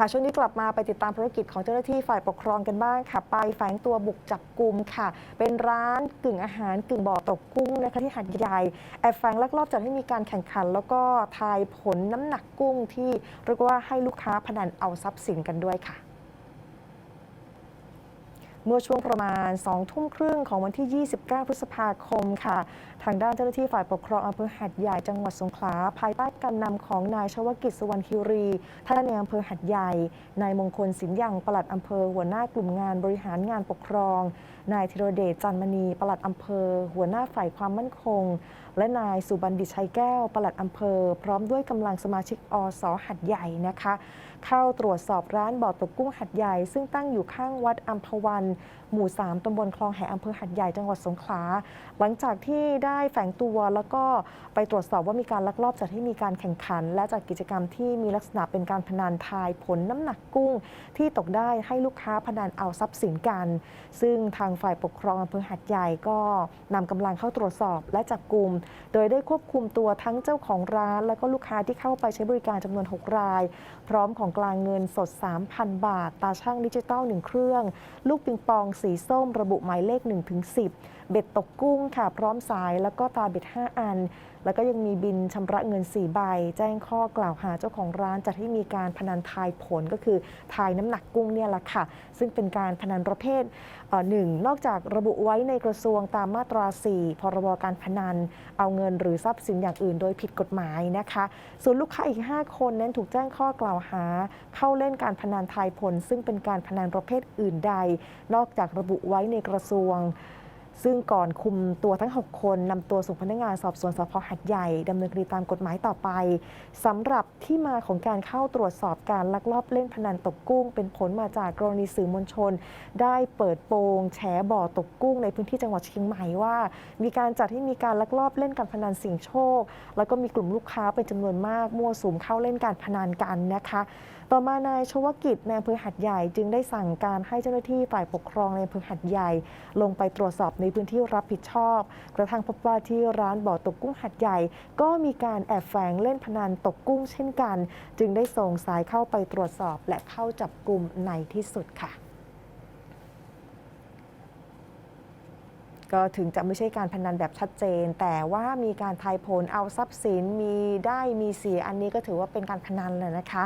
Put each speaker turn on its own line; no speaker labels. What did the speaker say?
ค่ะช่วงนี้กลับมาไปติดตามภารกิจของเจ้าหน้าที่ฝ่ายปกครองกันบ้างค่ะ ไปแฝงตัวบุกจับกลุ่มค่ะ เป็นร้านกึ่งอาหารกึ่งบ่อตกกุ้งนะคะที่หัดใหญ่แอบแฝงลักลอบจัดให้มีการแข่งขัน แล้วก็ทายผลน้ำหนักกุ้งที่เรียกว่าให้ลูกค้าพนันเอาทรัพย์สินกันด้วยค่ะ เมื่อช่วงประมาณ 2 ทุ่มครึ่งของวันที่ 29 พฤษภาคมค่ะ ทางด้านเจ้าหน้าที่ฝ่ายปกครองอำเภอหัดใหญ่จังหวัดสงขลา ภายใต้การนำของนายชวกิจสุวรรณคิรีท่านในอำเภอหัดใหญ่ นายมงคลสินยังปลัดอำเภอหัวหน้ากลุ่มงานบริหารงานปกครอง นายธีรเดชจันมณีปลัดอำเภอ หัวหน้าฝ่ายความมั่นคง และนายสุบันดิชัยแก้วปลัดอำเภอ พร้อมด้วยกำลังสมาชิกอสหัดใหญ่นะคะ เข้าตรวจสอบร้านบ่อตกกุ้งหัดใหญ่ ซึ่งตั้งอยู่ข้างวัดอัมพวันหมู่ 3 ตำบลคลองแหอำเภอหัดใหญ่จังหวัดสงขลา หลังจากที่ได้แฝงตัวแล้วก็ไปตรวจสอบว่ามีการลักลอบจัดให้มีการแข่งขัน และจัดกิจกรรมที่มีลักษณะเป็นการพนันทายผลน้ำหนักกุ้ง ที่ตกได้ให้ลูกค้าพนันเอาทรัพย์สินกัน ซึ่งทางฝ่ายปกครองอำเภอหัดใหญ่ก็นำกำลังเข้าตรวจสอบและจับกลุ่ม โดยได้ควบคุมตัวทั้งเจ้าของร้าน และก็ลูกค้าที่เข้าไปใช้บริการจำนวน 6 ราย พร้อมของกลางเงินสด 3,000 บาท ตาช่างดิจิตอล1เครื่อง ลูกปิงปองสีส้มระบุหมายเลข 1-10 เบ็ดตกกุ้งค่ะ พร้อมสายแล้วก็ตาเบ็ด 5 อัน แล้วก็ยังมีบินชำระเงิน 4 ใบ แจ้งข้อกล่าวหาเจ้าของร้านจัดให้มีการพนันทายผลก็คือทายน้ำหนักกุ้งเนี่ยแหละค่ะ ซึ่งเป็นการพนันประเภทหนึ่งนอกจากระบุไว้ในกระทรวงตามมาตรา 4 พรบการพนัน เอาเงินหรือทรัพย์สินอย่างอื่นโดยผิดกฎหมายนะคะ ส่วนลูกค้าอีก 5 คนนั้นถูกแจ้งข้อกล่าวหา เข้าเล่นการพนันทายผล ซึ่งเป็นการพนันประเภทอื่นใดนอกจากระบุไว้ในกระทรวง ซึ่งก่อนคุมตัวทั้ง 6 คนนำตัวส่งพนักงานสอบสวนสพหัดใหญ่ดำเนินคดีตามกฎหมายต่อไปสำหรับที่มาของการเข้าตรวจสอบการลักลอบเล่นพนันตกกุ้ง เป็นผลมาจากกรณีสื่อมวลชน ได้เปิดโปงแฉบ่อตกกุ้ง ในพื้นที่จังหวัดเชียงใหม่ว่า มีการจัดให้มีการลักลอบเล่นการพนันสิ่งโชค แล้วก็มีกลุ่มลูกค้าเป็นจำนวนมากมั่วสุมเข้าเล่นการพนันกันนะคะต่อมานายชวกิจในอำเภอหัดใหญ่จึงได้สั่งการให้เจ้าหน้าที่ฝ่ายปกครองในอำเภอหัดใหญ่ ลงไปตรวจสอบในพื้นที่รับผิดชอบ กระทั่งพบว่าที่ร้านบ่อตกกุ้งหัดใหญ่ ก็มีการแอบแฝงเล่นพนันตกกุ้งเช่นกัน จึงได้ส่งสายเข้าไปตรวจสอบและเข้าจับกลุ่มในที่สุดค่ะก็ถึงจะไม่ใช่การพนันแบบชัดเจน แต่ว่ามีการทายผลเอาทรัพย์สินมีได้มีเสียอันนี้ก็ถือว่าเป็นการพนันเลยนะคะ